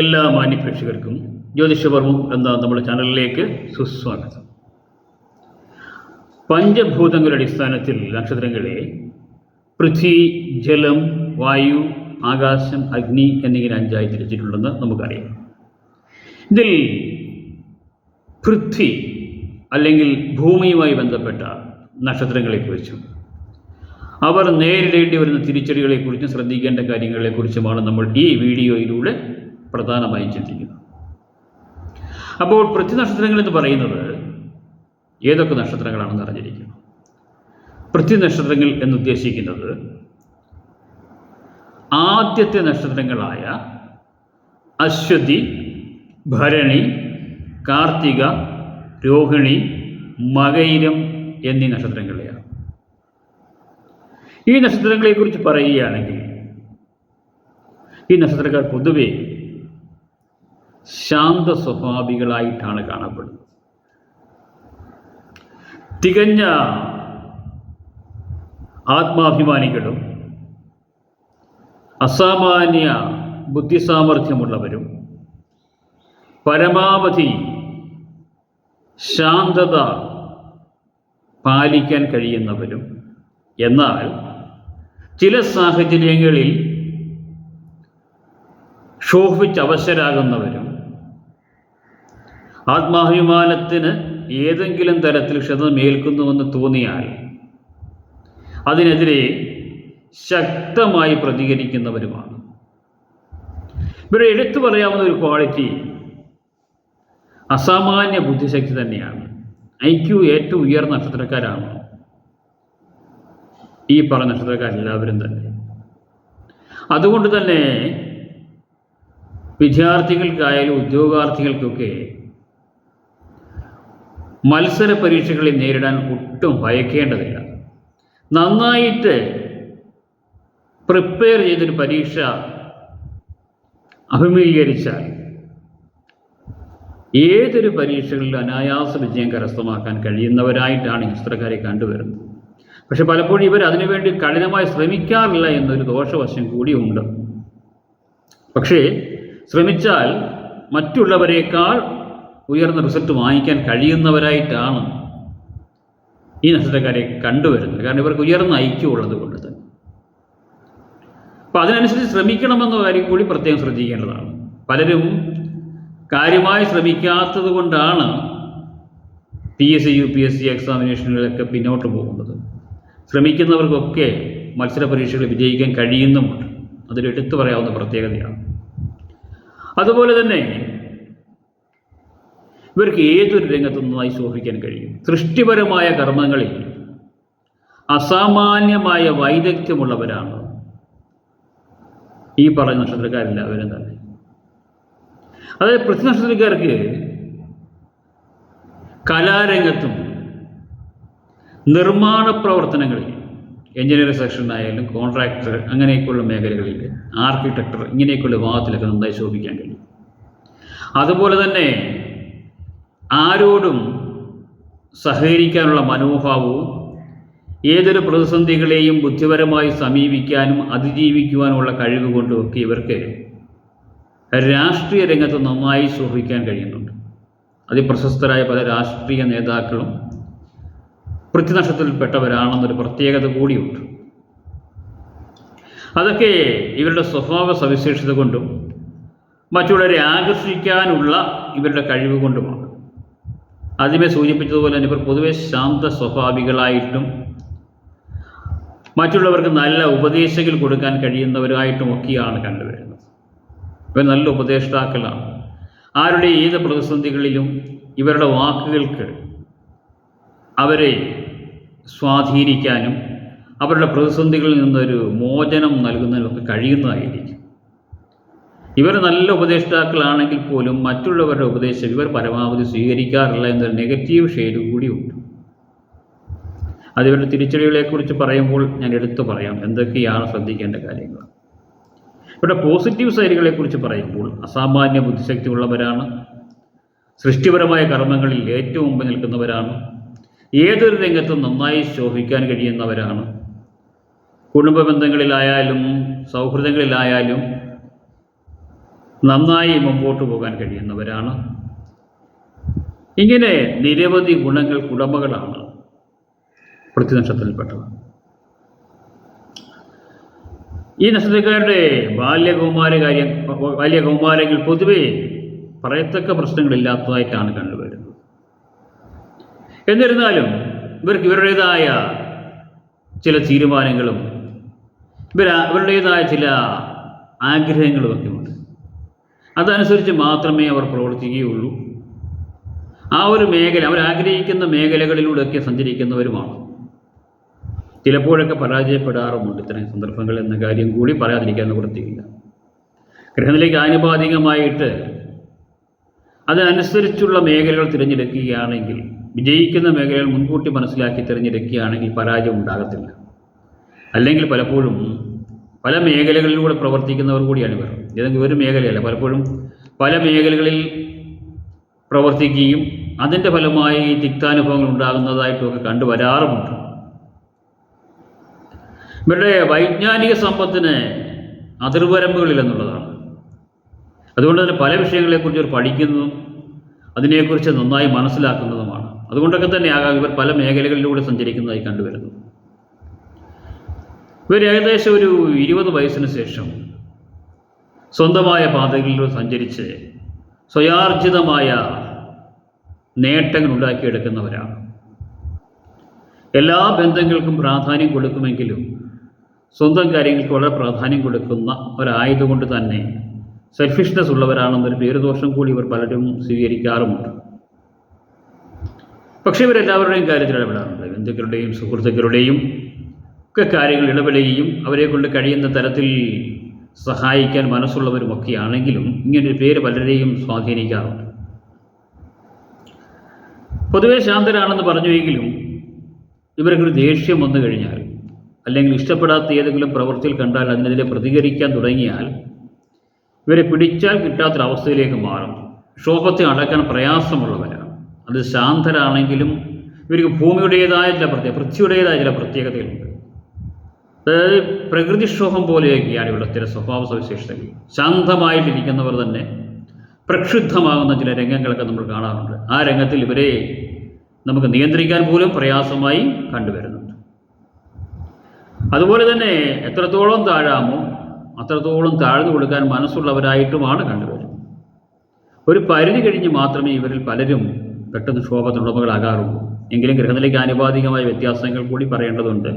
എല്ലാ മാന്യപ്രേക്ഷകർക്കും ജ്യോതിഷപർവം എന്ന നമ്മുടെ ചാനലിലേക്ക് സുസ്വാഗതം. പഞ്ചഭൂതങ്ങളുടെ അടിസ്ഥാനത്തിൽ നക്ഷത്രങ്ങളെ പൃഥ്വി ജലം വായു ആകാശം അഗ്നി എന്നിങ്ങനെ അഞ്ചായി തിരിച്ചിട്ടുണ്ടെന്ന് നമുക്കറിയാം. ഇതിൽ പൃഥ്വി അല്ലെങ്കിൽ ഭൂമിയുമായി ബന്ധപ്പെട്ട നക്ഷത്രങ്ങളെക്കുറിച്ചും അവർ നേരിടേണ്ടി വരുന്ന തിരിച്ചടികളെക്കുറിച്ചും ശ്രദ്ധിക്കേണ്ട കാര്യങ്ങളെക്കുറിച്ചുമാണ് നമ്മൾ ഈ വീഡിയോയിലൂടെ പ്രധാനമായും ചിന്തിക്കുന്നത് അപ്പോൾ പൃഥ്വി എന്ന് പറയുന്നത് ഏതൊക്കെ നക്ഷത്രങ്ങളാണെന്ന് അറിഞ്ഞിരിക്കുന്നു. പൃഥ്വി നക്ഷത്രങ്ങൾ എന്നുദ്ദേശിക്കുന്നത് ആദ്യത്തെ നക്ഷത്രങ്ങളായ അശ്വതി ഭരണി കാർത്തിക രോഹിണി മകൈരം എന്നീ നക്ഷത്രങ്ങളെയാണ്. ഈ നക്ഷത്രങ്ങളെക്കുറിച്ച് പറയുകയാണെങ്കിൽ ഈ നക്ഷത്രക്കാർ പൊതുവെ ശാന്ത സ്വഭാവികളായിട്ടാണ് കാണപ്പെടുന്നത്. തികഞ്ഞ ആത്മാഭിമാനികളും അസാമാന്യ ബുദ്ധിസാമർഥ്യമുള്ളവരും പരമാവധി ശാന്തത പാലിക്കാൻ കഴിയുന്നവരും എന്നാൽ ചില സാഹചര്യങ്ങളിൽ ക്ഷോഭിച്ച് അവശരാകുന്നവരും ആത്മാഭിമാനത്തിന് ഏതെങ്കിലും തരത്തിൽ ക്ഷതമേൽക്കുന്നുവെന്ന് തോന്നിയാൽ അതിനെതിരെ ശക്തമായി പ്രതികരിക്കുന്നവരുമാണ്. ഇവരെ എടുത്തു പറയാവുന്ന ഒരു ക്വാളിറ്റി അസാമാന്യ ബുദ്ധിശക്തി തന്നെയാണ്. ഐക്യു ക്യു ഏറ്റവും ഉയർന്ന നക്ഷത്രക്കാരാണ്. ഈ പറഞ്ഞ നക്ഷത്രക്കാരെല്ലാവരും തന്നെ. അതുകൊണ്ട് തന്നെ വിദ്യാർത്ഥികൾക്കായാലും ഉദ്യോഗാർത്ഥികൾക്കൊക്കെ മത്സര പരീക്ഷകളെ നേരിടാൻ ഒട്ടും ഭയക്കേണ്ടതില്ല. നന്നായിട്ട് പ്രിപ്പയർ ചെയ്തൊരു പരീക്ഷ അഭിമുഖീകരിച്ചാൽ ഏതൊരു പരീക്ഷകളിലും അനായാസ വിജയം കരസ്ഥമാക്കാൻ കഴിയുന്നവരായിട്ടാണ് ഈ ചിത്രക്കാരെ കണ്ടുവരുന്നത്. പക്ഷെ പലപ്പോഴും ഇവർ അതിനുവേണ്ടി കഠിനമായി ശ്രമിക്കാറില്ല എന്നൊരു ദോഷവശം കൂടിയുണ്ട്. പക്ഷേ ശ്രമിച്ചാൽ മറ്റുള്ളവരെക്കാൾ ഉയർന്ന റിസൾട്ട് വാങ്ങിക്കാൻ കഴിയുന്നവരായിട്ടാണ് ഈ നക്ഷത്രക്കാരെ കണ്ടുവരുന്നത്. കാരണം ഇവർക്ക് ഉയർന്ന ഐക്യമുള്ളത് കൊണ്ട് തന്നെ. അപ്പോൾ അതിനനുസരിച്ച് ശ്രമിക്കണമെന്ന കാര്യം കൂടി പ്രത്യേകം ശ്രദ്ധിക്കേണ്ടതാണ്. പലരും കാര്യമായി ശ്രമിക്കാത്തത് കൊണ്ടാണ് P S C U P S C എക്സാമിനേഷനുകളൊക്കെ പിന്നോട്ട് പോകുന്നത്. ശ്രമിക്കുന്നവർക്കൊക്കെ മത്സര പരീക്ഷകൾ വിജയിക്കാൻ കഴിയുന്നുമുണ്ട്. അതൊരു എടുത്തു പറയാവുന്ന പ്രത്യേകതയാണ്. അതുപോലെ തന്നെ ഇവർക്ക് ഏതൊരു രംഗത്തു നന്നായി ശോഭിക്കാൻ കഴിയും. സൃഷ്ടിപരമായ കർമ്മങ്ങളിൽ അസാമാന്യമായ വൈദഗ്ധ്യമുള്ളവരാണ്. ഈ പറഞ്ഞ നക്ഷത്രക്കാരെല്ലാവരും തന്നെ. അതായത് പൃഥ്വി നക്ഷത്രക്കാർക്ക് കലാരംഗത്തും നിർമ്മാണ പ്രവർത്തനങ്ങളിൽ എഞ്ചിനീയറിംഗ് സെക്ഷനായാലും കോൺട്രാക്ടർ അങ്ങനെയൊക്കെയുള്ള മേഖലകളിൽ ആർക്കിടെക്ടർ ഇങ്ങനെയൊക്കെയുള്ള വിഭാഗത്തിലൊക്കെ നന്നായി ശോഭിക്കാൻ കഴിയും. അതുപോലെ തന്നെ ആരോടും സഹകരിക്കാനുള്ള മനോഭാവവും ഏതൊരു പ്രതിസന്ധികളെയും ബുദ്ധിപരമായി സമീപിക്കാനും അതിജീവിക്കുവാനുമുള്ള കഴിവ് കൊണ്ടുമൊക്കെ ഇവർക്ക് രാഷ്ട്രീയ രംഗത്ത് നന്നായി ശോഭിക്കാൻ കഴിയുന്നുണ്ട്. അതിപ്രശസ്തരായ പല രാഷ്ട്രീയ നേതാക്കളും പൃഥ്വിനക്ഷത്രത്തിൽപ്പെട്ടവരാണെന്നൊരു പ്രത്യേകത കൂടിയുണ്ട്. അതൊക്കെ ഇവരുടെ സ്വഭാവ സവിശേഷത കൊണ്ടും മറ്റുള്ളവരെ ആകർഷിക്കാനുള്ള ഇവരുടെ കഴിവ് കൊണ്ടുമാണ്. ആദ്യമേ സൂചിപ്പിച്ചതുപോലെ തന്നെ ഇവർ പൊതുവെ ശാന്ത സ്വഭാവികളായിട്ടും മറ്റുള്ളവർക്ക് നല്ല ഉപദേശങ്ങൾ കൊടുക്കാൻ കഴിയുന്നവരായിട്ടും ഒക്കെയാണ് കണ്ടുവരുന്നത്. ഇവർ നല്ല ഉപദേഷ്ടാക്കളാണ്. ആരുടെ ഏത് പ്രതിസന്ധികളിലും ഇവരുടെ വാക്കുകൾക്ക് അവരെ സ്വാധീനിക്കാനും അവരുടെ പ്രതിസന്ധികളിൽ നിന്നൊരു മോചനം നൽകുന്നതിനൊക്കെ കഴിയുന്നതായിരിക്കും. ഇവർ നല്ല ഉപദേഷ്ടാക്കളാണെങ്കിൽ പോലും മറ്റുള്ളവരുടെ ഉപദേശം ഇവർ പരമാവധി സ്വീകരിക്കാറില്ല എന്നൊരു നെഗറ്റീവ് ഷെയ്ഡ് കൂടിയുണ്ട് അതിവരുടെ തിരിച്ചടികളെക്കുറിച്ച് പറയുമ്പോൾ ഞാൻ എടുത്തു പറയാം. എന്തൊക്കെയാണ് ശ്രദ്ധിക്കേണ്ട കാര്യങ്ങൾ? ഇവിടെ പോസിറ്റീവ് സൈഡുകളെക്കുറിച്ച് പറയുമ്പോൾ അസാമാന്യ ബുദ്ധിശക്തി ഉള്ളവരാണ് സൃഷ്ടിപരമായ കർമ്മങ്ങളിൽ ഏറ്റവും മുമ്പ് നിൽക്കുന്നവരാണ്. ഏതൊരു രംഗത്തും നന്നായി ശോഭിക്കാൻ കഴിയുന്നവരാണ്. കുടുംബ ബന്ധങ്ങളിലായാലും സൗഹൃദങ്ങളിലായാലും നന്നായി മുമ്പോട്ട് പോകാൻ കഴിയുന്നവരാണ്. ഇങ്ങനെ നിരവധി ഗുണങ്ങൾ ഉടമകളാണ് പൃഥ്വി ഈ നക്ഷത്രക്കാരുടെ ബാല്യകൗമാര കാര്യം ബാല്യകൗമാരങ്ങൾ പൊതുവെ പറയത്തക്ക പ്രശ്നങ്ങളില്ലാത്തതായിട്ടാണ് കണ്ടുവരുന്നത്. എന്നിരുന്നാലും ഇവർക്ക് ഇവരുടേതായ ചില തീരുമാനങ്ങളും ഇവർ ഇവരുടേതായ ചില ആഗ്രഹങ്ങളുമൊക്കെ ഉണ്ട് അതനുസരിച്ച് മാത്രമേ അവർ പ്രവർത്തിക്കുകയുള്ളൂ. ആ ഒരു മേഖല അവർ ആഗ്രഹിക്കുന്ന മേഖലകളിലൂടെയൊക്കെ സഞ്ചരിക്കുന്നവരുമാണ്. ചിലപ്പോഴൊക്കെ പരാജയപ്പെടാറുമുണ്ട് ഇത്തരം സന്ദർഭങ്ങൾ എന്ന കാര്യം കൂടി പറയാതിരിക്കാൻ നിവൃത്തിയില്ല. ഗ്രഹനിലേക്ക് ആനുപാതികമായിട്ട് അതിനനുസരിച്ചുള്ള മേഖലകൾ തിരഞ്ഞെടുക്കുകയാണെങ്കിൽ വിജയിക്കുന്ന മേഖലകൾ മുൻകൂട്ടി മനസ്സിലാക്കി തിരഞ്ഞെടുക്കുകയാണെങ്കിൽ പരാജയം ഉണ്ടാകത്തില്ല. അല്ലെങ്കിൽ പലപ്പോഴും പല മേഖലകളിലൂടെ പ്രവർത്തിക്കുന്നവർ കൂടിയാണ് ഇവർ. ഏതെങ്കിലും ഒരു മേഖലയല്ല പലപ്പോഴും പല മേഖലകളിൽ പ്രവർത്തിക്കുകയും അതിന്റെ ഫലമായി തിക്താനുഭവങ്ങൾ ഉണ്ടാകുന്നതായിട്ടൊക്കെ കണ്ടുവരാറുമുണ്ട് ഇവരുടെ വൈജ്ഞാനിക സമ്പത്തിന് അതിർവരമ്പുകളില്ലെന്നുള്ളതാണ് അതുകൊണ്ട് തന്നെ പല വിഷയങ്ങളെക്കുറിച്ച് ഇവർ പഠിക്കുന്നതും അതിനെക്കുറിച്ച് നന്നായി മനസ്സിലാക്കുന്നതുമാണ്. അതുകൊണ്ടൊക്കെ തന്നെയാകാം ഇവർ പല മേഖലകളിലൂടെ സഞ്ചരിക്കുന്നതായി കണ്ടുവരുന്നു ഇവർ ഏകദേശം ഒരു ഇരുപത് വയസ്സിന് ശേഷം സ്വന്തമായ പാതകളിലൂടെ സഞ്ചരിച്ച് സ്വയാർജിതമായ നേട്ടങ്ങൾ ഉണ്ടാക്കിയെടുക്കുന്നവരാണ് എല്ലാ ബന്ധങ്ങൾക്കും പ്രാധാന്യം കൊടുക്കുമെങ്കിലും സ്വന്തം കാര്യങ്ങൾക്ക് വളരെ പ്രാധാന്യം കൊടുക്കുന്ന ഒരായതുകൊണ്ട് തന്നെ സെൽഫിഷ്നെസ് ഉള്ളവരാണെന്നൊരു പേരുദോഷം കൂടി ഇവർ പലരും സ്വീകരിക്കാറുമുണ്ട്. പക്ഷേ ഇവരെല്ലാവരുടെയും കാര്യത്തിൽ ഇടപെടാറുണ്ട്. ബന്ധുക്കളുടെയും സുഹൃത്തുക്കളുടെയും ഒക്കെ കാര്യങ്ങൾ ഇടപെടുകയും അവരെ കൊണ്ട് കഴിയുന്ന തരത്തിൽ സഹായിക്കാൻ മനസ്സുള്ളവരുമൊക്കെയാണെങ്കിലും ഇങ്ങനൊരു പേര് പലരെയും സ്വാധീനിക്കാറുണ്ട്. പൊതുവെ ശാന്തരാണെന്ന് പറഞ്ഞുവെങ്കിലും ഇവർക്കൊരു ദേഷ്യം വന്നു കഴിഞ്ഞാൽ അല്ലെങ്കിൽ ഇഷ്ടപ്പെടാത്ത ഏതെങ്കിലും പ്രവൃത്തിയിൽ കണ്ടാൽ അതിനെതിരെ പ്രതികരിക്കാൻ തുടങ്ങിയാൽ ഇവരെ പിടിച്ചാൽ കിട്ടാത്തൊരവസ്ഥയിലേക്ക് മാറും. ക്ഷോഭത്തെ അടക്കാൻ പ്രയാസമുള്ളവരാണ്. അത് ശാന്തരാണെങ്കിലും ഇവർക്ക് ഭൂമിയുടേതായ ചില പ്രത്യേക പൃഥ്വിയുടേതായ ചില പ്രത്യേകതകളുണ്ട്. പ്രകൃതിക്ഷോഭം പോലെയൊക്കെയാണ് ഇവിടെ ചില സ്വഭാവ സവിശേഷതകൾ ശാന്തമായിട്ടിരിക്കുന്നവർ തന്നെ പ്രക്ഷുബ്ധമാകുന്ന ചില രംഗങ്ങളൊക്കെ നമ്മൾ കാണാറുണ്ട്. ആ രംഗത്തിൽ ഇവരെ നമുക്ക് നിയന്ത്രിക്കാൻ പോലും പ്രയാസമായി കണ്ടുവരുന്നുണ്ട്. അതുപോലെ തന്നെ എത്രത്തോളം താഴാമോ അത്രത്തോളം താഴ്ന്നു കൊടുക്കാൻ മനസ്സുള്ളവരായിട്ടുമാണ് കണ്ടുവരുന്നത്. ഒരു പരിധി കഴിഞ്ഞ് മാത്രമേ ഇവരിൽ പലരും പെട്ടെന്ന് ക്ഷോഭത്തിനുടമകളാകാറുള്ളൂ. എങ്കിലും ഗ്രഹനിലയ്ക്ക് ആനുപാതികമായ വ്യത്യാസങ്ങൾ കൂടി പറയേണ്ടതുണ്ട്.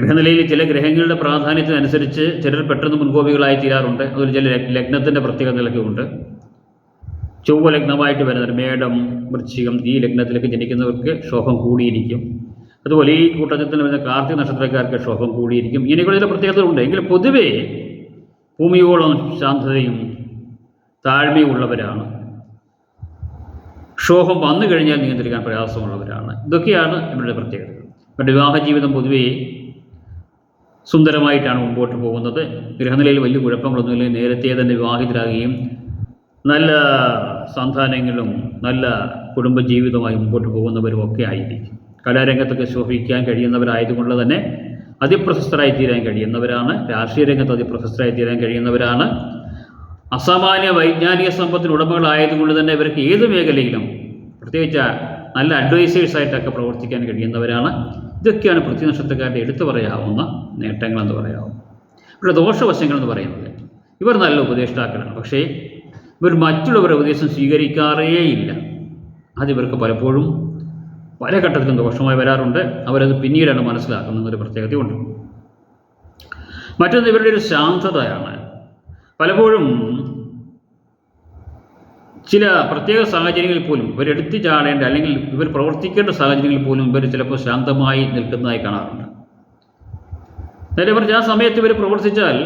ഗ്രഹനിലയിൽ ചില ഗ്രഹങ്ങളുടെ പ്രാധാന്യത്തിനനുസരിച്ച് ചിലർ പെട്ടെന്ന് മുൻകോപികളായി തീരാറുണ്ട്. അതുപോലെ ചില ലഗ്നത്തിന്റെ പ്രത്യേകതകളൊക്കെ ഉണ്ട്. ചൊവ്വ ലഗ്നമായിട്ട് വരുന്നത് മേടം വൃശ്ചികം ഈ ലഗ്നത്തിലേക്ക് ജനിക്കുന്നവർക്ക് ശോഭം കൂടിയിരിക്കും. അതുപോലെ ഈ കൂട്ടത്തിൽ വരുന്ന കാർത്തിക നക്ഷത്രക്കാർക്ക് ശോഭം കൂടിയിരിക്കും. ഇങ്ങനെയുള്ള ചില പ്രത്യേകതകളുണ്ട് എങ്കിലും പൊതുവേ ഭൂമിയോളം ശാന്തതയും താഴ്മയും ഉള്ളവരാണ്. ക്ഷോഭം വന്നു കഴിഞ്ഞാൽ നിയന്ത്രിക്കാൻ പ്രയാസമുള്ളവരാണ്. ഇതൊക്കെയാണ് ഇവരുടെ പ്രത്യേകതകൾ. ഇവരുടെ വിവാഹ ജീവിതം പൊതുവേ സുന്ദരമായിട്ടാണ് മുമ്പോട്ട് പോകുന്നത്. ഗ്രഹനിലയിൽ വലിയ കുഴപ്പങ്ങളൊന്നുമില്ല നേരത്തെ തന്നെ വിവാഹിതരാകുകയും നല്ല സന്താനങ്ങളും നല്ല കുടുംബജീവിതമായി മുമ്പോട്ട് പോകുന്നവരും ഒക്കെ ആയിരിക്കും. കലാരംഗത്തൊക്കെ ശോഭിക്കാൻ കഴിയുന്നവരായതുകൊണ്ട് തന്നെ അതിപ്രശസ്തരായി തീരാൻ കഴിയുന്നവരാണ്. രാഷ്ട്രീയ രംഗത്ത് അതിപ്രശസ്തരായി തീരാൻ കഴിയുന്നവരാണ്. അസാമാന്യ വൈജ്ഞാനിക സമ്പത്തിന് ഉടമകളായതുകൊണ്ട് തന്നെ ഇവർക്ക് ഏത് മേഖലയിലും പ്രത്യേകിച്ച് നല്ല അഡ്വൈസേഴ്സായിട്ടൊക്കെ പ്രവർത്തിക്കാൻ കഴിയുന്നവരാണ്. ഇതൊക്കെയാണ് പൃഥ്വി നക്ഷത്രക്കാരുടെ എടുത്തു പറയാവുന്ന നേട്ടങ്ങളെന്ന് പറയാവും ഇവരുടെ ദോഷവശങ്ങളെന്ന് പറയുന്നത് ഇവർ നല്ല ഉപദേഷ്ടാക്കളാണ്. പക്ഷേ ഇവർ മറ്റുള്ളവരുടെ ഉപദേശം സ്വീകരിക്കാറേയില്ല. അതിവർക്ക് പലപ്പോഴും പല ഘട്ടത്തിലും ദോഷമായി വരാറുണ്ട്. അവരത് പിന്നീടാണ് മനസ്സിലാക്കുന്നതൊരു പ്രത്യേകതയുണ്ട്. മറ്റൊന്ന് ഇവരുടെ ഒരു ശാന്തതയാണ്. പലപ്പോഴും ചില പ്രത്യേക സാഹചര്യങ്ങളിൽ പോലും ഇവർ എടുത്തു ചാടേണ്ട അല്ലെങ്കിൽ ഇവർ പ്രവർത്തിക്കേണ്ട സാഹചര്യങ്ങളിൽ പോലും ഇവർ ചിലപ്പോൾ ശാന്തമായി നിൽക്കുന്നതായി കാണാറുണ്ട്. നേരെ പറഞ്ഞ ആ സമയത്ത് ഇവർ പ്രവർത്തിച്ചാൽ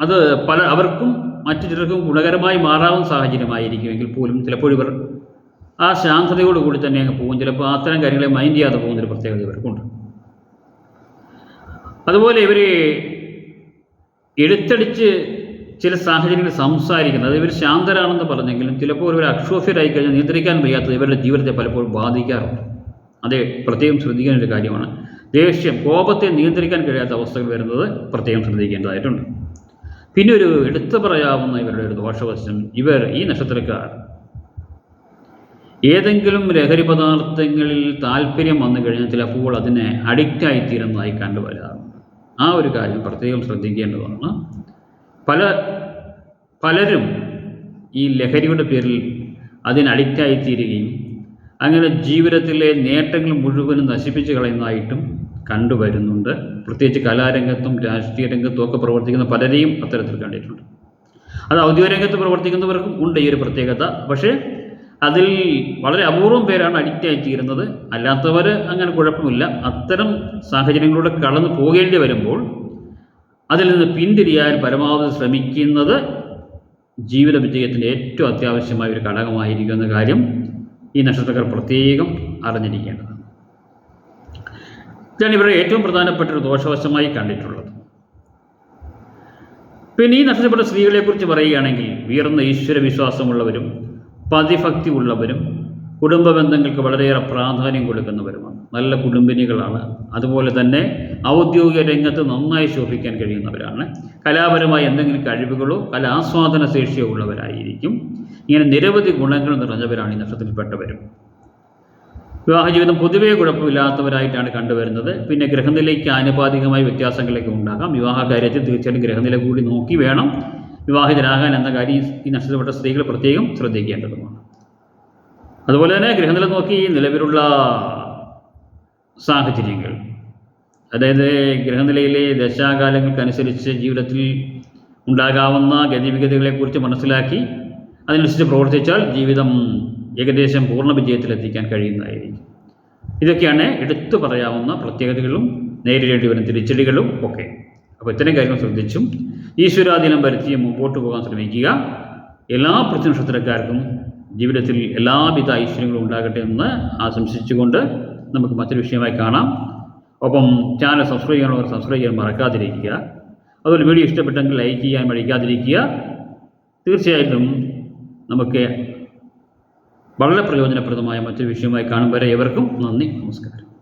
അത് പല അവർക്കും മറ്റു ചിലർക്കും ഗുണകരമായി മാറാവുന്ന സാഹചര്യമായിരിക്കുമെങ്കിൽ പോലും ചിലപ്പോൾ ഇവർ ആ ശാന്തതയോടുകൂടി തന്നെ അങ്ങ് പോകും. ചിലപ്പോൾ അത്തരം കാര്യങ്ങളെ മൈൻഡ് ചെയ്യാതെ പോകുന്നൊരു പ്രത്യേകത ഇവർക്കുണ്ട്. അതുപോലെ ഇവർ എടുത്തടിച്ച് ചില സാഹചര്യങ്ങളിൽ സംസാരിക്കുന്നത് ഇവർ ശാന്തരാണെന്ന് പറഞ്ഞെങ്കിലും ചിലപ്പോൾ ഇവർ അക്ഷോഭ്യരായി കഴിഞ്ഞാൽ നിയന്ത്രിക്കാൻ വയ്യാത്തത് ഇവരുടെ ജീവിതത്തെ പലപ്പോഴും ബാധിക്കാറുണ്ട്. അതെ പ്രത്യേകം ശ്രദ്ധിക്കേണ്ട ഒരു കാര്യമാണ്. ദേഷ്യം കോപത്തെ നിയന്ത്രിക്കാൻ കഴിയാത്ത അവസ്ഥകൾ വരുന്നത് പ്രത്യേകം ശ്രദ്ധിക്കേണ്ടതായിട്ടുണ്ട്. പിന്നെ ഒരു എടുത്തു പറയാവുന്ന ഇവരുടെ ഒരു ദോഷവശം ഇവർ ഈ നക്ഷത്രക്കാർ ഏതെങ്കിലും ലഹരി പദാർത്ഥങ്ങളിൽ താല്പര്യം വന്നു കഴിഞ്ഞാൽ ചിലപ്പോൾ അതിനെ അഡിക്റ്റായി തീരുന്നതായി കണ്ടുവരാറുണ്ട്. ആ ഒരു കാര്യം പ്രത്യേകം ശ്രദ്ധിക്കേണ്ടതാണ്. പല പലരും ഈ ലഹരിയുടെ പേരിൽ അതിന് അഡിക്റ്റായിത്തീരുകയും അങ്ങനെ ജീവിതത്തിലെ നേട്ടങ്ങൾ മുഴുവനും നശിപ്പിച്ച് കളയുന്നതായിട്ടും കണ്ടുവരുന്നുണ്ട് പ്രത്യേകിച്ച് കലാരംഗത്തും രാഷ്ട്രീയ രംഗത്തും ഒക്കെ പ്രവർത്തിക്കുന്ന പലരെയും അത്തരത്തിൽ കണ്ടിട്ടുണ്ട്. അത് ഔദ്യോഗിക രംഗത്ത് പ്രവർത്തിക്കുന്നവർക്കും ഉണ്ട് ഈ ഒരു പ്രത്യേകത. പക്ഷേ അതിൽ വളരെ അപൂർവം പേരാണ് അഡിക്റ്റ് ആയിത്തീരുന്നത് അല്ലാത്തവർ അങ്ങനെ കുഴപ്പമില്ല. അത്തരം സാഹചര്യങ്ങളിലൂടെ കടന്നു പോകേണ്ടി വരുമ്പോൾ അതിൽ നിന്ന് പിന്തിരിയാൻ പരമാവധി ശ്രമിക്കുന്നത് ജീവിത വിജയത്തിന്റെ ഏറ്റവും അത്യാവശ്യമായ ഒരു ഘടകമായിരിക്കുന്ന കാര്യം ഈ നക്ഷത്രക്കാർ പ്രത്യേകം അറിഞ്ഞിരിക്കേണ്ടതാണ്. ഇതാണ് ഇവരുടെ ഏറ്റവും പ്രധാനപ്പെട്ട ഒരു ദോഷവശമായി കണ്ടിട്ടുള്ളത്. പിന്നെ ഈ നഷ്ടപ്പെട്ട സ്ത്രീകളെക്കുറിച്ച് പറയുകയാണെങ്കിൽ ഉയർന്ന ഈശ്വര വിശ്വാസമുള്ളവരും പതിഭക്തി ഉള്ളവരും കുടുംബ ബന്ധങ്ങൾക്ക് വളരെയേറെ പ്രാധാന്യം കൊടുക്കുന്നവരുമാണ്. നല്ല കുടുംബിനികളാണ്. അതുപോലെ തന്നെ ഔദ്യോഗിക രംഗത്ത് നന്നായി ശോഭിക്കാൻ കഴിയുന്നവരാണ്. കലാപരമായ എന്തെങ്കിലും കഴിവുകളോ കലാസ്വാദന ശേഷിയോ ഉള്ളവരായിരിക്കും. ഇങ്ങനെ നിരവധി ഗുണങ്ങൾ നിറഞ്ഞവരാണ് ഈ നക്ഷത്രത്തിൽപ്പെട്ടവരും. വിവാഹ ജീവിതം പൊതുവേ കുഴപ്പമില്ലാത്തവരായിട്ടാണ് കണ്ടുവരുന്നത്. പിന്നെ ഗ്രഹനിലയ്ക്ക് ആനുപാതികമായ വ്യത്യാസങ്ങളൊക്കെ ഉണ്ടാകാം. വിവാഹ കാര്യത്തിൽ തീർച്ചയായിട്ടും ഗ്രഹനില കൂടി നോക്കി വേണം. വിവാഹിതരാകാൻ എന്ന കാര്യം ഈ- നക്ഷത്രപ്പെട്ട സ്ത്രീകൾ പ്രത്യേകം ശ്രദ്ധിക്കേണ്ടതുമാണ്. അതുപോലെ തന്നെ ഗ്രഹനില നോക്കി നിലവിലുള്ള സാഹചര്യങ്ങൾ. അതായത് ഗ്രഹനിലയിലെ ദശാകാലങ്ങൾക്കനുസരിച്ച് ജീവിതത്തിൽ ഉണ്ടാകാവുന്ന ഗതിവിഗതികളെക്കുറിച്ച് മനസ്സിലാക്കി അതിനനുസരിച്ച് പ്രവർത്തിച്ചാൽ ജീവിതം ഏകദേശം പൂർണ വിജയത്തിലെത്തിക്കാൻ കഴിയുന്നതായിരിക്കും. ഇതൊക്കെയാണ് എടുത്തു പറയാവുന്ന പ്രത്യേകതകളും നേരിടേണ്ടി വരുന്ന തിരിച്ചടികളും ഒക്കെ. അപ്പോൾ ഇത്തരം കാര്യങ്ങൾ ശ്രദ്ധിച്ചും ഈശ്വരാധീനം വരുത്തി മുമ്പോട്ട് പോകാൻ ശ്രമിക്കുക. എല്ലാ പ്രത്യനക്ഷത്രക്കാർക്കും ജീവിതത്തിൽ എല്ലാവിധ ഐശ്വര്യങ്ങളും ഉണ്ടാകട്ടെ എന്ന് ആശംസിച്ചുകൊണ്ട് നമുക്ക് മറ്റൊരു വിഷയമായി കാണാം. ഒപ്പം ചാനൽ സബ്സ്ക്രൈബ് ചെയ്യാനുള്ളവർ സബ്സ്ക്രൈബ് ചെയ്യാൻ മറക്കാതിരിക്കുക. അതുപോലെ വീഡിയോ ഇഷ്ടപ്പെട്ടെങ്കിൽ ലൈക്ക് ചെയ്യാൻ മടിക്കാതിരിക്കുക. തീർച്ചയായിട്ടും നമുക്ക് വളരെ പ്രയോജനപ്രദമായ മറ്റൊരു വിഷയമായി കാണും. വരെ ഏവർക്കും നന്ദി നമസ്കാരം.